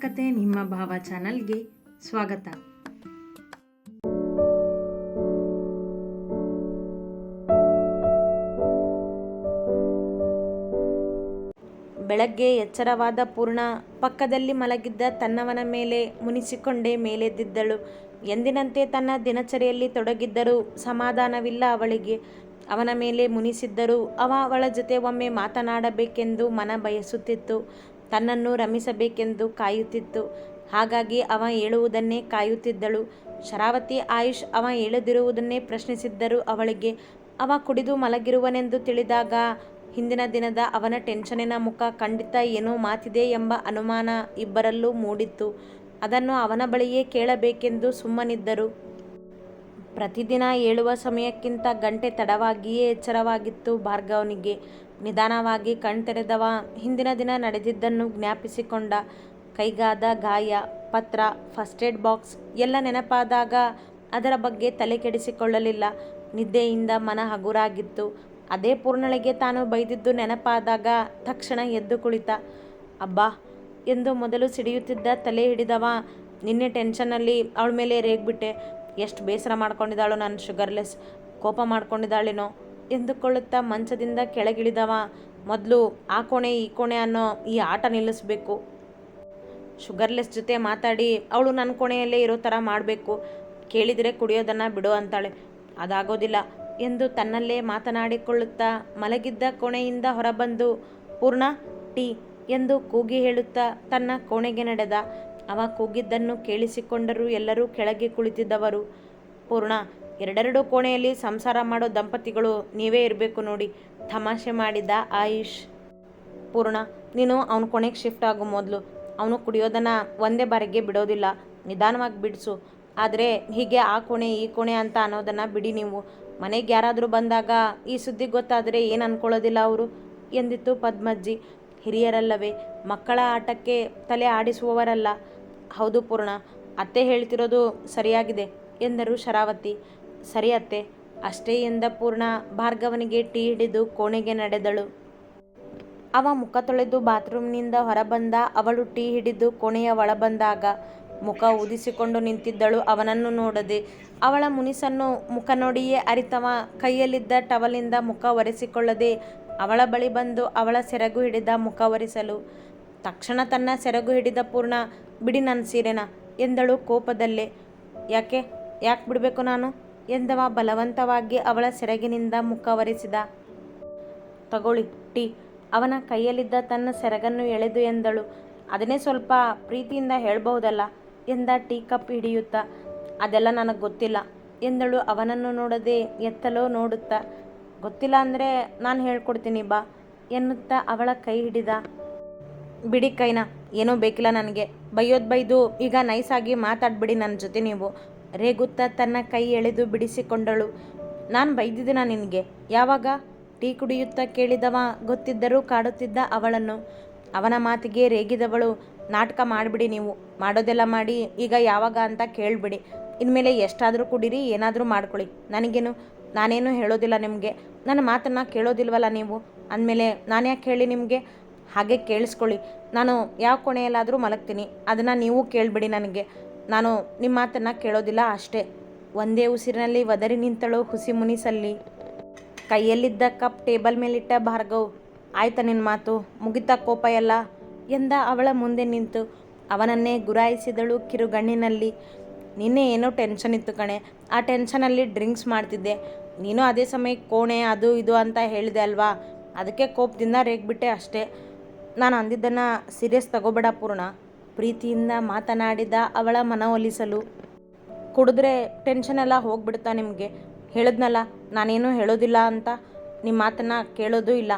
ಕತೆ ನಿಮ್ಮ ಭಾವ ಚಾನಲ್ಗೆ ಸ್ವಾಗತ. ಬೆಳಗ್ಗೆ ಎಚ್ಚರವಾದ ಪೂರ್ಣ ಪಕ್ಕದಲ್ಲಿ ಮಲಗಿದ್ದ ತನ್ನವನ ಮೇಲೆ ಮುನಿಸಿಕೊಂಡೇ ಮೇಲೆದ್ದಿದ್ದಳು. ಎಂದಿನಂತೆ ತನ್ನ ದಿನಚರಿಯಲ್ಲಿ ತೊಡಗಿದ್ದರೂ ಸಮಾಧಾನವಿಲ್ಲ ಅವಳಿಗೆ. ಅವನ ಮೇಲೆ ಮುನಿಸಿದ್ದರೂ ಅವ ಅವಳ ಜೊತೆ ಒಮ್ಮೆ ಮಾತನಾಡಬೇಕೆಂದು ಮನ ಬಯಸುತ್ತಿತ್ತು. ತನ್ನನ್ನು ರಮಿಸಬೇಕೆಂದು ಕಾಯುತ್ತಿತ್ತು. ಹಾಗಾಗಿ ಅವ ಹೇಳುವುದನ್ನೇ ಕಾಯುತ್ತಿದ್ದಳು. ಶರಾವತಿ ಆಯುಷ್ ಅವ ಹೇಳದಿರುವುದನ್ನೇ ಪ್ರಶ್ನಿಸಿದ್ದರು ಅವಳಿಗೆ. ಅವ ಕುಡಿದು ಮಲಗಿರುವನೆಂದು ತಿಳಿದಾಗ ಹಿಂದಿನ ದಿನದ ಅವನ ಟೆನ್ಷನಿನ ಮುಖ ಖಂಡಿತ ಏನೋ ಮಾತಿದೆ ಎಂಬ ಅನುಮಾನ ಇಬ್ಬರಲ್ಲೂ ಮೂಡಿತ್ತು. ಅದನ್ನು ಅವನ ಬಳಿಯೇ ಕೇಳಬೇಕೆಂದು ಸುಮ್ಮನಿದ್ದರು. ಪ್ರತಿದಿನ ಏಳುವ ಸಮಯಕ್ಕಿಂತ ಗಂಟೆ ತಡವಾಗಿಯೇ ಎಚ್ಚರವಾಗಿತ್ತು ಭಾರ್ಗವನಿಗೆ. ನಿಧಾನವಾಗಿ ಕಣ್ತೆರೆದವ ಹಿಂದಿನ ದಿನ ನಡೆದಿದ್ದನ್ನು ಜ್ಞಾಪಿಸಿಕೊಂಡ ಕೈಗಾದ ಗಾಯ, ಪತ್ರ, ಫಸ್ಟ್ ಏಡ್ ಬಾಕ್ಸ್ ಎಲ್ಲ ನೆನಪಾದಾಗ ಅದರ ಬಗ್ಗೆ ತಲೆ ಕೆಡಿಸಿಕೊಳ್ಳಲಿಲ್ಲ. ನಿದ್ದೆಯಿಂದ ಮನ ಹಗುರಾಗಿತ್ತು. ಅದೇ ಪೂರ್ಣಳಿಗೆ ತಾನು ಬೈದಿದ್ದು ನೆನಪಾದಾಗ ತಕ್ಷಣ ಎದ್ದು ಕುಳಿತ, ಅಬ್ಬಾ, ಎಂದು ಮೊದಲು ಸಿಡಿಯುತ್ತಿದ್ದ ತಲೆ ಹಿಡಿದವ. ನಿನ್ನೆ ಟೆನ್ಷನ್ನಲ್ಲಿ ಅವಳ ಮೇಲೆ ರೇಗ್ಬಿಟ್ಟೆ. ಎಷ್ಟು ಬೇಸರ ಮಾಡ್ಕೊಂಡಿದ್ದಾಳು ನಾನು ಶುಗರ್ಲೆಸ್. ಕೋಪ ಮಾಡ್ಕೊಂಡಿದ್ದಾಳೇನೋ. ಎಂದುಕೊಳ್ಳುತ್ತಾ ಮಂಚದಿಂದ ಕೆಳಗಿಳಿದವ. ಮೊದಲು ಆ ಕೋಣೆ, ಈ ಕೋಣೆ ಅನ್ನೋ ಈ ಆಟ ನಿಲ್ಲಿಸಬೇಕು. ಶುಗರ್ಲೆಸ್ ಜೊತೆ ಮಾತಾಡಿ, ಅವಳು ನನ್ನ ಕೋಣೆಯಲ್ಲೇ ಇರೋ ಥರ ಮಾಡಬೇಕು. ಕೇಳಿದರೆ ಕುಡಿಯೋದನ್ನು ಬಿಡು ಅಂತಾಳೆ. ಅದಾಗೋದಿಲ್ಲ ಎಂದು ತನ್ನಲ್ಲೇ ಮಾತನಾಡಿಕೊಳ್ಳುತ್ತಾ ಮಲಗಿದ್ದ ಕೋಣೆಯಿಂದ ಹೊರಬಂದು, ಪೂರ್ಣ ಟೀ ಎಂದು ಕೂಗಿ ಹೇಳುತ್ತಾ ತನ್ನ ಕೋಣೆಗೆ ನಡೆದ. ಅವ ಕೂಗಿದ್ದನ್ನು ಕೇಳಿಸಿಕೊಂಡರೂ ಎಲ್ಲರೂ ಕೆಳಗೆ ಕುಳಿತಿದ್ದವರು. ಪೂರ್ಣ ಎರಡೆರಡು ಕೋಣೆಯಲ್ಲಿ ಸಂಸಾರ ಮಾಡೋ ದಂಪತಿಗಳು ನೀವೇ ಇರಬೇಕು ನೋಡಿ. ತಮಾಷೆ ಮಾಡಿದ್ದ ಆಯುಷ್. ಪೂರ್ಣ, ನೀನು ಅವನ ಕೋಣೆಗೆ ಶಿಫ್ಟ್ ಆಗೋ ಮೊದಲು. ಅವನು ಕುಡಿಯೋದನ್ನು ಒಂದೇ ಬಾರಿಗೆ ಬಿಡೋದಿಲ್ಲ. ನಿಧಾನವಾಗಿ ಬಿಡಿಸು. ಆದರೆ ಹೀಗೆ ಆ ಕೋಣೆ, ಈ ಕೋಣೆ ಅಂತ ಅನ್ನೋದನ್ನು ಬಿಡಿ ನೀವು. ಮನೆಗೆ ಯಾರಾದರೂ ಬಂದಾಗ ಈ ಸುದ್ದಿ ಗೊತ್ತಾದರೆ ಏನು ಅಂದ್ಕೊಳ್ಳೋದಿಲ್ಲ ಅವರು ಎಂದಿತ್ತು ಪದ್ಮಜ್ಜಿ. ಹಿರಿಯರಲ್ಲವೇ, ಮಕ್ಕಳ ಆಟಕ್ಕೆ ತಲೆ ಆಡಿಸುವವರಲ್ಲ. ಹೌದು ಪೂರ್ಣ, ಅತ್ತೆ ಹೇಳ್ತಿರೋದು ಸರಿಯಾಗಿದೆ ಎಂದರು ಶರಾವತಿ. ಸರಿ ಅತ್ತೆ ಅಷ್ಟೇ ಎಂದ ಪೂರ್ಣ ಭಾರ್ಗವನಿಗೆ ಟೀ ಹಿಡಿದು ಕೋಣೆಗೆ ನಡೆದಳು. ಅವ ಮುಖ ತೊಳೆದು ಬಾತ್ರೂಮ್ನಿಂದ ಹೊರಬಂದ ಅವಳು ಟೀ ಹಿಡಿದು ಕೋಣೆಯ ಒಳ ಬಂದಾಗ ಮುಖ ಊದಿಸಿಕೊಂಡು ನಿಂತಿದ್ದಳು ಅವನನ್ನು ನೋಡದೆ. ಅವಳ ಮುನಿಸನ್ನು ಮುಖ ನೋಡಿಯೇ ಅರಿತವ ಕೈಯಲ್ಲಿದ್ದ ಟವಲಿಂದ ಮುಖ ಒರೆಸಿಕೊಳ್ಳದೆ ಅವಳ ಬಳಿ ಬಂದು ಅವಳ ಸೆರಗು ಹಿಡಿದ ಮುಖ ಒರೆಸಲು. ತಕ್ಷಣ ತನ್ನ ಸೆರಗು ಹಿಡಿದ ಪೂರ್ಣ, ಬಿಡಿ ನನ್ನ ಸೀರೆನ ಎಂದಳು ಕೋಪದಲ್ಲೇ. ಯಾಕೆ? ಯಾಕೆ ಬಿಡಬೇಕು ನಾನು? ಎಂದವ ಬಲವಂತವಾಗಿ ಅವಳ ಸೆರಗಿನಿಂದ ಮುಖ ಒರೆಸಿದ ತಗೊಳ್ಳಿ ಟೀ. ಅವನ ಕೈಯಲ್ಲಿದ್ದ ತನ್ನ ಸೆರಗನ್ನು ಎಳೆದು ಎಂದಳು. ಅದನ್ನೇ ಸ್ವಲ್ಪ ಪ್ರೀತಿಯಿಂದ ಹೇಳಬಹುದಲ್ಲ? ಎಂದ ಟೀ ಕಪ್ ಹಿಡಿಯುತ್ತಾ. ಅದೆಲ್ಲ ನನಗೆ ಗೊತ್ತಿಲ್ಲ ಎಂದಳು. ಅವನನ್ನು ನೋಡದೆ ಎತ್ತಲೋ ನೋಡುತ್ತಾ. ಗೊತ್ತಿಲ್ಲ ಅಂದರೆ ನಾನು ಹೇಳ್ಕೊಡ್ತೀನಿ ಬಾ ಎನ್ನುತ್ತಾ ಅವಳ ಕೈ ಹಿಡಿದ. ಬಿಡಿ ಕೈನ, ಏನೂ ಬೇಕಿಲ್ಲ ನನಗೆ. ಬೈಯೋದು ಬೈದು ಈಗ ನೈಸಾಗಿ ಮಾತಾಡ್ಬಿಡಿ ನನ್ನ ಜೊತೆ ನೀವು. ರೇಗುತ್ತಾ ತನ್ನ ಕೈ ಎಳೆದು ಬಿಡಿಸಿಕೊಂಡಳು. ನಾನು ಬೈದಿದ್ದೀನ ನಿನಗೆ. ಯಾವಾಗ? ಟೀ ಕುಡಿಯುತ್ತಾ ಕೇಳಿದವ ಗೊತ್ತಿದ್ದರೂ ಕಾಡುತ್ತಿದ್ದ ಅವಳನ್ನು. ಅವನ ಮಾತಿಗೆ ರೇಗಿದವಳು, ನಾಟಕ ಮಾಡಿಬಿಡಿ ನೀವು. ಮಾಡೋದೆಲ್ಲ ಮಾಡಿ, ಈಗ ಯಾವಾಗ ಅಂತ ಕೇಳಿಬಿಡಿ. ಇನ್ಮೇಲೆ ಎಷ್ಟಾದರೂ ಕುಡೀರಿ, ಏನಾದರೂ ಮಾಡ್ಕೊಳ್ಳಿ. ನನಗೇನು, ನಾನೇನು ಹೇಳೋದಿಲ್ಲ ನಿಮಗೆ. ನನ್ನ ಮಾತನ್ನು ಕೇಳೋದಿಲ್ವಲ್ಲ ನೀವು? ಅಂದಮೇಲೆ ನಾನು ಯಾಕೆ ಹೇಳಿ ನಿಮಗೆ? ಹಾಗೆ ಕೇಳಿಸ್ಕೊಳ್ಳಿ. ನಾನು ಯಾವ ಕೋಣೆಯಲ್ಲಾದರೂ ಮಲಗ್ತೀನಿ. ಅದನ್ನು ನೀವು ಕೇಳಿಬಿಡಿ ನನಗೆ. ನಾನು ನಿಮ್ಮ ಮಾತನ್ನು ಕೇಳೋದಿಲ್ಲ ಅಷ್ಟೇ. ಒಂದೇ ಉಸಿರಿನಲ್ಲಿ ಒದರಿ ನಿಂತಳು ಹುಸಿ ಮುನಿಸಲ್ಲಿ. ಕೈಯಲ್ಲಿದ್ದ ಕಪ್ ಟೇಬಲ್ ಮೇಲಿಟ್ಟ ಭಾರ್ಗವ್, ಆಯ್ತಾ ನಿನ್ನ ಮಾತು? ಮುಗಿತಾ ಕೋಪ ಎಲ್ಲ? ಎಂದ ಅವಳ ಮುಂದೆ ನಿಂತು. ಅವನನ್ನೇ ಗುರಾಯಿಸಿದಳು ಕಿರುಗಣ್ಣಿನಲ್ಲಿ. ನಿನ್ನೆ ಏನೋ ಟೆನ್ಷನ್ ಇತ್ತು ಕಣೆ. ಆ ಟೆನ್ಷನಲ್ಲಿ ಡ್ರಿಂಕ್ಸ್ ಮಾಡ್ತಿದ್ದೆ. ನೀನು ಅದೇ ಸಮಯಕ್ಕೆ ಕೋಣೆ, ಅದು ಇದು ಅಂತ ಹೇಳಿದೆ ಅಲ್ವಾ? ಅದಕ್ಕೆ ಕೋಪದಿಂದ ರೇಗ್ಬಿಟ್ಟೆ ಅಷ್ಟೇ. ನಾನು ಅಂದಿದ್ದನ್ನು ಸೀರಿಯಸ್ ತಗೋಬೇಡ ಪೂರ್ಣ. ಪ್ರೀತಿಯಿಂದ ಮಾತನಾಡಿದ ಅವಳ ಮನವೊಲಿಸಲು ಕುಡಿದ್ರೆ ಟೆನ್ಷನ್ ಎಲ್ಲ ಹೋಗ್ಬಿಡುತ್ತಾ ನಿಮಗೆ? ಹೇಳಿದ್ನಲ್ಲ, ನಾನೇನು ಹೇಳೋದಿಲ್ಲ ಅಂತ? ನಿಮ್ಮ ಮಾತನ್ನು ಕೇಳೋದು ಇಲ್ಲ.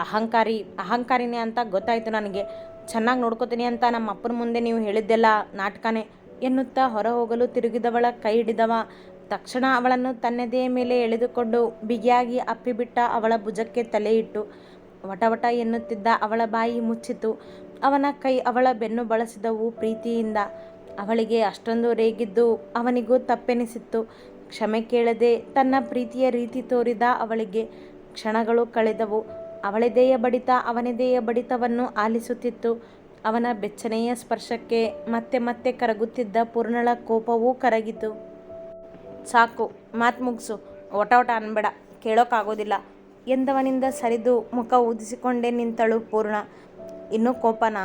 ಅಹಂಕಾರಿ, ಅಹಂಕಾರಿನೇ ಅಂತ ಗೊತ್ತಾಯಿತು ನನಗೆ. ಚೆನ್ನಾಗಿ ನೋಡ್ಕೋತೀನಿ ಅಂತ ನಮ್ಮ ಅಪ್ಪನ ಮುಂದೆ ನೀವು ಹೇಳಿದ್ದೆಲ್ಲ ನಾಟಕನೇ. ಎನ್ನುತ್ತಾ ಹೊರ ಹೋಗಲು ತಿರುಗಿದವಳ ಕೈ ಹಿಡಿದವ. ತಕ್ಷಣ ಅವಳನ್ನು ತನ್ನದೇ ಮೇಲೆ ಎಳೆದುಕೊಂಡು ಬಿಗಿಯಾಗಿ ಅಪ್ಪಿಬಿಟ್ಟ ಅವಳ ಭುಜಕ್ಕೆ ತಲೆ ಇಟ್ಟು. ವಟವಟ ಎನ್ನುತ್ತಿದ್ದ ಅವಳ ಬಾಯಿ ಮುಚ್ಚಿತು. ಅವನ ಕೈ ಅವಳ ಬೆನ್ನು ಬಳಸಿದವು ಪ್ರೀತಿಯಿಂದ. ಅವಳಿಗೆ ಅಷ್ಟೊಂದು ರೇಗಿದ್ದು ಅವನಿಗೂ ತಪ್ಪೆನಿಸಿತ್ತು. ಕ್ಷಮೆ ಕೇಳದೆ ತನ್ನ ಪ್ರೀತಿಯ ರೀತಿ ತೋರಿದ ಅವಳಿಗೆ ಕ್ಷಣಗಳು ಕಳೆದವು. ಅವಳೆದೆಯ ಬಡಿತ ಅವನೆದೆಯ ಬಡಿತವನ್ನು ಆಲಿಸುತ್ತಿತ್ತು. ಅವನ ಬೆಚ್ಚನೆಯ ಸ್ಪರ್ಶಕ್ಕೆ ಮತ್ತೆ ಮತ್ತೆ ಕರಗುತ್ತಿದ್ದ ಪೂರ್ಣಳ ಕೋಪವೂ ಕರಗಿತು. ಸಾಕು, ಮಾತು ಮುಗಿಸು. ಓಟ ಅನ್ಬೇಡ. ಕೇಳೋಕ್ಕಾಗೋದಿಲ್ಲ ಎಂದವನಿಂದ ಸರಿದು ಮುಖ ಊದಿಸಿಕೊಂಡೇ ನಿಂತಳು ಪೂರ್ಣ. ಇನ್ನೂ ಕೋಪನ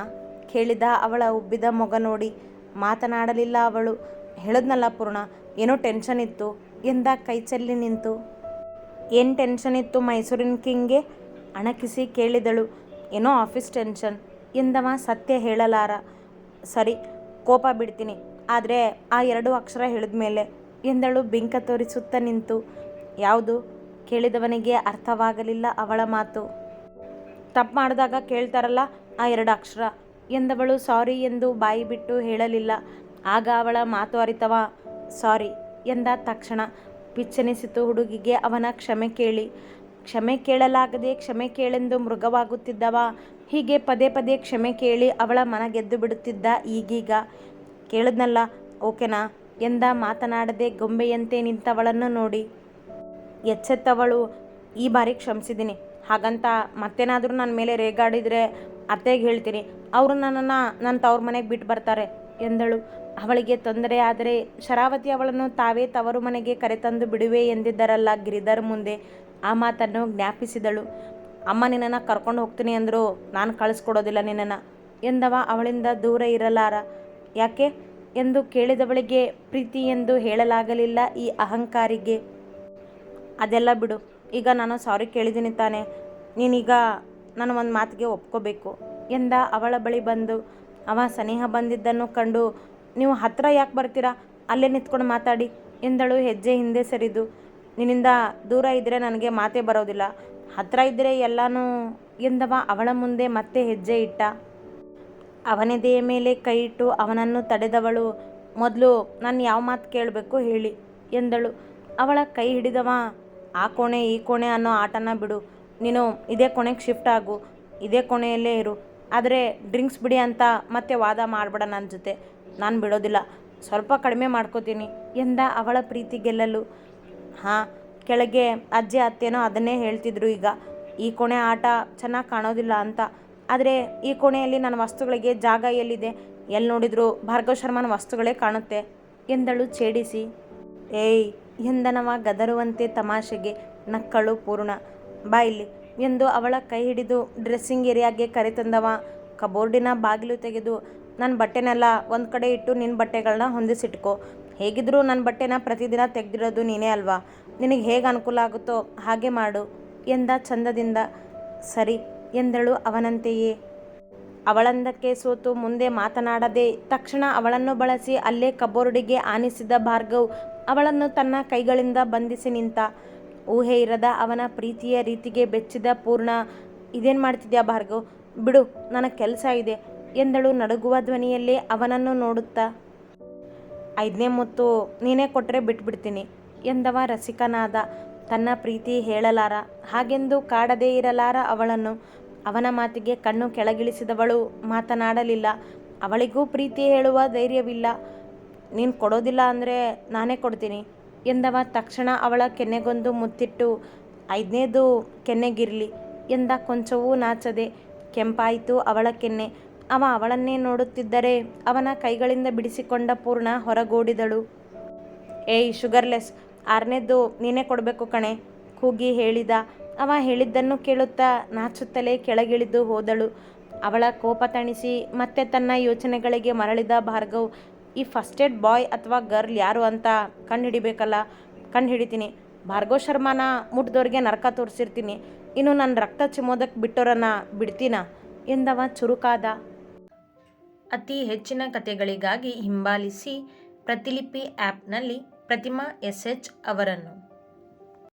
ಕೇಳಿದ ಅವಳ ಉಬ್ಬಿದ ಮೊಗ ನೋಡಿ, ಮಾತನಾಡಲಿಲ್ಲ ಅವಳು. ಹೇಳಿದ್ನಲ್ಲ ಪೂರ್ಣ, ಏನೋ ಟೆನ್ಷನ್ ಇತ್ತು. ಎಂದ ಕೈಚಲ್ಲಿ ನಿಂತು. ಏನು ಟೆನ್ಷನ್ ಇತ್ತು ಮೈಸೂರಿನ ಕಿಂಗ್ಗೆ ಅಣಕಿಸಿ ಕೇಳಿದಳು. ಏನೋ ಆಫೀಸ್ ಟೆನ್ಷನ್ ಎಂದವ ಸತ್ಯ ಹೇಳಲಾರ. ಸರಿ, ಕೋಪ ಬಿಡ್ತೀನಿ. ಆದರೆ ಆ ಎರಡು ಅಕ್ಷರ ಹೇಳಿದ ಮೇಲೆ ಎಂದಳು ಬಿಂಕ ತೋರಿಸುತ್ತ ನಿಂತು. ಯಾವುದು? ಕೇಳಿದವನಿಗೆ ಅರ್ಥವಾಗಲಿಲ್ಲ ಅವಳ ಮಾತು. ತಪ್ಪು ಮಾಡಿದಾಗ ಕೇಳ್ತಾರಲ್ಲ ಆ ಎರಡು ಅಕ್ಷರ. ಎಂದವಳು ಸಾರಿ ಎಂದು ಬಾಯಿ ಬಿಟ್ಟು ಹೇಳಲಿಲ್ಲ. ಆಗ ಅವಳ ಮಾತು ಅರಿತವ. ಸಾರಿ ಎಂದ ತಕ್ಷಣ ಪಿಚ್ಚನಿಸಿತು ಹುಡುಗಿಗೆ ಅವನ ಕ್ಷಮೆ ಕೇಳಿ. ಕ್ಷಮೆ ಕೇಳಲಾಗದೆ ಕ್ಷಮೆ ಕೇಳೆಂದು ಮೃಗವಾಗುತ್ತಿದ್ದವ. ಹೀಗೆ ಪದೇ ಪದೇ ಕ್ಷಮೆ ಕೇಳಿ ಅವಳ ಮನ ಗೆದ್ದು ಬಿಡುತ್ತಿದ್ದ ಈಗೀಗ. ಕೇಳಿದ್ನಲ್ಲ, ಓಕೆನಾ? ಎಂದ ಮಾತನಾಡದೆ ಗೊಂಬೆಯಂತೆ ನಿಂತವಳನ್ನು ನೋಡಿ. ಎಚ್ಚೆತ್ತವಳು, ಈ ಬಾರಿ ಕ್ಷಮಿಸಿದ್ದೀನಿ. ಹಾಗಂತ ಮತ್ತೇನಾದರೂ ನನ್ನ ಮೇಲೆ ರೇಗಾಡಿದರೆ ಅತ್ತೆಗೆ ಹೇಳ್ತೀನಿ, ಅವರು ನನ್ನನ್ನು ನನ್ನ ತವ್ರ ಮನೆಗೆ ಬಿಟ್ಟು ಬರ್ತಾರೆ, ಎಂದಳು. ಅವಳಿಗೆ ತೊಂದರೆ ಆದರೆ ಶರಾವತಿ ಅವಳನ್ನು ತಾವೇ ತವರು ಮನೆಗೆ ಕರೆತಂದು ಬಿಡುವೆ ಎಂದಿದ್ದರಲ್ಲ ಗಿರಿಧರ್ ಮುಂದೆ, ಆ ಮಾತನ್ನು ಜ್ಞಾಪಿಸಿದಳು. ಅಮ್ಮ ನಿನ್ನನ್ನು ಕರ್ಕೊಂಡು ಹೋಗ್ತೀನಿ ಅಂದರು ನಾನು ಕಳಿಸ್ಕೊಡೋದಿಲ್ಲ ನಿನ್ನನ್ನು, ಎಂದವ ಅವಳಿಂದ ದೂರ ಇರಲಾರ. ಯಾಕೆ? ಎಂದು ಕೇಳಿದವಳಿಗೆ ಪ್ರೀತಿ ಎಂದು ಹೇಳಲಾಗಲಿಲ್ಲ ಈ ಅಹಂಕಾರಿಗೆ. ಅದೆಲ್ಲ ಬಿಡು, ಈಗ ನಾನು ಸಾರಿ ಕೇಳಿದ್ದೀನಿ ತಾನೆ, ನೀನೀಗ ನಾನು ಒಂದು ಮಾತಿಗೆ ಒಪ್ಕೋಬೇಕು. ಎಂದ ಅವಳ ಬಳಿ ಬಂದು, ಅವ ಸನೇಹ ಬಂದಿದ್ದನ್ನು ಕಂಡು ನೀವು ಹತ್ತಿರ ಯಾಕೆ ಬರ್ತೀರಾ? ಅಲ್ಲೇ ನಿಂತ್ಕೊಂಡು ಮಾತಾಡಿ. ಎಂದಳು ಹೆಜ್ಜೆ ಹಿಂದೆ ಸರಿದು, ನಿನ್ನಿಂದ ದೂರ ಇದ್ದರೆ ನನಗೆ ಮಾತೇ ಬರೋದಿಲ್ಲ. ಹತ್ತಿರ ಇದ್ದರೆ ಎಲ್ಲನೂ ಎಂದವ ಅವಳ ಮುಂದೆ ಮತ್ತೆ ಹೆಜ್ಜೆ ಇಟ್ಟ. ಅವನೆದೆಯ ಮೇಲೆ ಕೈ ಇಟ್ಟು ಅವನನ್ನು ತಡೆದವಳು, ಮೊದಲು ನಾನು ಯಾವ ಮಾತು ಕೇಳಬೇಕು ಹೇಳಿ. ಎಂದಳು, ಅವಳ ಕೈ ಹಿಡಿದವ ಆ ಕೋಣೆ ಈ ಕೋಣೆ ಅನ್ನೋ ಆಟನ ಬಿಡು. ನೀನು ಇದೇ ಕೋಣೆಗೆ ಶಿಫ್ಟ್ ಆಗು, ಇದೇ ಕೋಣೆಯಲ್ಲೇ ಇರು. ಆದರೆ ಡ್ರಿಂಕ್ಸ್ ಬಿಡಿ ಅಂತ ಮತ್ತೆ ವಾದ ಮಾಡಬೇಡ ನನ್ನ ಜೊತೆ. ನಾನು ಬಿಡೋದಿಲ್ಲ. ಸ್ವಲ್ಪ ಕಡಿಮೆ ಮಾಡ್ಕೋತೀನಿ ಎಂದ ಅವಳ ಪ್ರೀತಿ ಗೆಲ್ಲಲು. ಹಾಂ, ಕೆಳಗೆ ಅಜ್ಜಿ ಅತ್ತೇನೋ ಅದನ್ನೇ ಹೇಳ್ತಿದ್ರು ಈಗ. ಈ ಕೋಣೆ ಆಟ ಚೆನ್ನಾಗಿ ಕಾಣೋದಿಲ್ಲ ಅಂತ. ಆದರೆ ಈ ಕೋಣೆಯಲ್ಲಿ ನನ್ನ ವಸ್ತುಗಳಿಗೆ ಜಾಗ ಎಲ್ಲಿದೆ? ಎಲ್ಲಿ ನೋಡಿದ್ರು ಭಾರ್ಗವ ಶರ್ಮನ ವಸ್ತುಗಳೇ ಕಾಣುತ್ತೆ. ಎಂದಳು ಛೇಡಿಸಿ. ಏಯ್, ಎಂದನವ ಗದರುವಂತೆ ತಮಾಷೆಗೆ ನಕ್ಕಳು ಪೂರ್ಣ. ಬಾ ಇಲ್ಲಿ. ಎಂದು ಅವಳ ಕೈ ಹಿಡಿದು ಡ್ರೆಸ್ಸಿಂಗ್ ಏರಿಯಾಗೆ ಕರೆತಂದವ ಕಬೋರ್ಡಿನ ಬಾಗಿಲು ತೆಗೆದು ನನ್ನ ಬಟ್ಟೆನೆಲ್ಲ ಒಂದು ಕಡೆ ಇಟ್ಟು ನಿನ್ನ ಬಟ್ಟೆಗಳನ್ನ ಹೊಂದಿಸಿಟ್ಕೋ. ಹೇಗಿದ್ದರೂ ನನ್ನ ಬಟ್ಟೆನ ಪ್ರತಿದಿನ ತೆಗೆದಿರೋದು ನೀನೇ ಅಲ್ವಾ? ನಿನಗೆ ಹೇಗೆ ಅನುಕೂಲ ಆಗುತ್ತೋ ಹಾಗೆ ಮಾಡು ಎಂದ ಚಂದದಿಂದ. ಸರಿ ಎಂದಳು ಅವನಂತೆಯೇ. ಅವಳಂದಕ್ಕೆ ಸೋತು ಮುಂದೆ ಮಾತನಾಡದೆ ತಕ್ಷಣ ಅವಳನ್ನು ಬಳಸಿ ಅಲ್ಲೇ ಕಬೋರ್ಡಿಗೆ ಆನಿಸಿದ ಭಾರ್ಗವ್ ಅವಳನ್ನು ತನ್ನ ಕೈಗಳಿಂದ ಬಂಧಿಸಿ ನಿಂತ. ಊಹೆ ಇರದ ಅವನ ಪ್ರೀತಿಯ ರೀತಿಗೆ ಬೆಚ್ಚಿದ ಪೂರ್ಣ, ಇದೇನು ಮಾಡ್ತಿದ್ಯಾ ಭಾರ್ಗವ್? ಬಿಡು, ನನಗೆ ಕೆಲಸ ಇದೆ ಎಂದಳು ನಡುಗುವ ಧ್ವನಿಯಲ್ಲಿ ಅವನನ್ನು ನೋಡುತ್ತಾ. ಐದನೇ ಮುತ್ತು ನೀನೇ ಕೊಟ್ಟರೆ ಬಿಟ್ಬಿಡ್ತೀನಿ ಎಂದವ ರಸಿಕನಾದ ತನ್ನ ಪ್ರೀತಿ ಹೇಳಲಾರ. ಹಾಗೆಂದು ಕಾಡದೇ ಇರಲಾರ ಅವಳನ್ನು. ಅವನ ಮಾತಿಗೆ ಕಣ್ಣು ಕೆಳಗಿಳಿಸಿದವಳು ಮಾತನಾಡಲಿಲ್ಲ. ಅವಳಿಗೂ ಪ್ರೀತಿ ಹೇಳುವ ಧೈರ್ಯವಿಲ್ಲ. ನೀನು ಕೊಡೋದಿಲ್ಲ ಅಂದರೆ ನಾನೇ ಕೊಡ್ತೀನಿ. ಎಂದವ ತಕ್ಷಣ ಅವಳ ಕೆನ್ನೆಗೊಂದು ಮುತ್ತಿಟ್ಟು, ಐದನೇದು ಕೆನ್ನೆಗಿರಲಿ ಎಂದ ಕೊಂಚವೂ ನಾಚದೆ ಕೆಂಪಾಯಿತು ಅವಳ ಕೆನ್ನೆ. ಅವ ಅವಳನ್ನೇ ನೋಡುತ್ತಿದ್ದರೆ ಅವನ ಕೈಗಳಿಂದ ಬಿಡಿಸಿಕೊಂಡ ಪೂರ್ಣ ಹೊರಗೋಡಿದಳು. ಏಯ್, ಶುಗರ್ಲೆಸ್, ಆರನೇದು ನೀನೇ ಕೊಡಬೇಕು ಕಣೆ, ಕೂಗಿ ಹೇಳಿದ. ಅವ ಹೇಳಿದ್ದನ್ನು ಕೇಳುತ್ತಾ ನಾಚುತ್ತಲೇ ಕೆಳಗಿಳಿದು ಹೋದಳು. ಅವಳ ಕೋಪ ತಣಿಸಿ ಮತ್ತೆ ತನ್ನ ಯೋಚನೆಗಳಿಗೆ ಮರಳಿದ ಭಾರ್ಗವ್ ಈ ಫಸ್ಟ್ ಏಡ್ ಬಾಯ್ ಅಥವಾ ಗರ್ಲ್ ಯಾರು ಅಂತ ಕಂಡು ಹಿಡಿಬೇಕಲ್ಲ ಕಂಡು ಹಿಡಿತೀನಿ ಭಾರ್ಗವ ಶರ್ಮಾನ ಮುಟ್ದವ್ರಿಗೆ ನರಕ ತೋರಿಸಿರ್ತೀನಿ. ಇನ್ನು ನನ್ನ ರಕ್ತ ಚಿಮ್ಮೋದಕ್ಕೆ ಬಿಟ್ಟೋರನ್ನ ಬಿಡ್ತೀನ? ಎಂದವ ಚುರುಕಾದ. ಅತಿ ಹೆಚ್ಚಿನ ಕಥೆಗಳಿಗಾಗಿ ಹಿಂಬಾಲಿಸಿ ಪ್ರತಿಲಿಪಿ ಆ್ಯಪ್ನಲ್ಲಿ ಪ್ರತಿಮಾ ಎಸ್ ಎಚ್ ಅವರನ್ನು.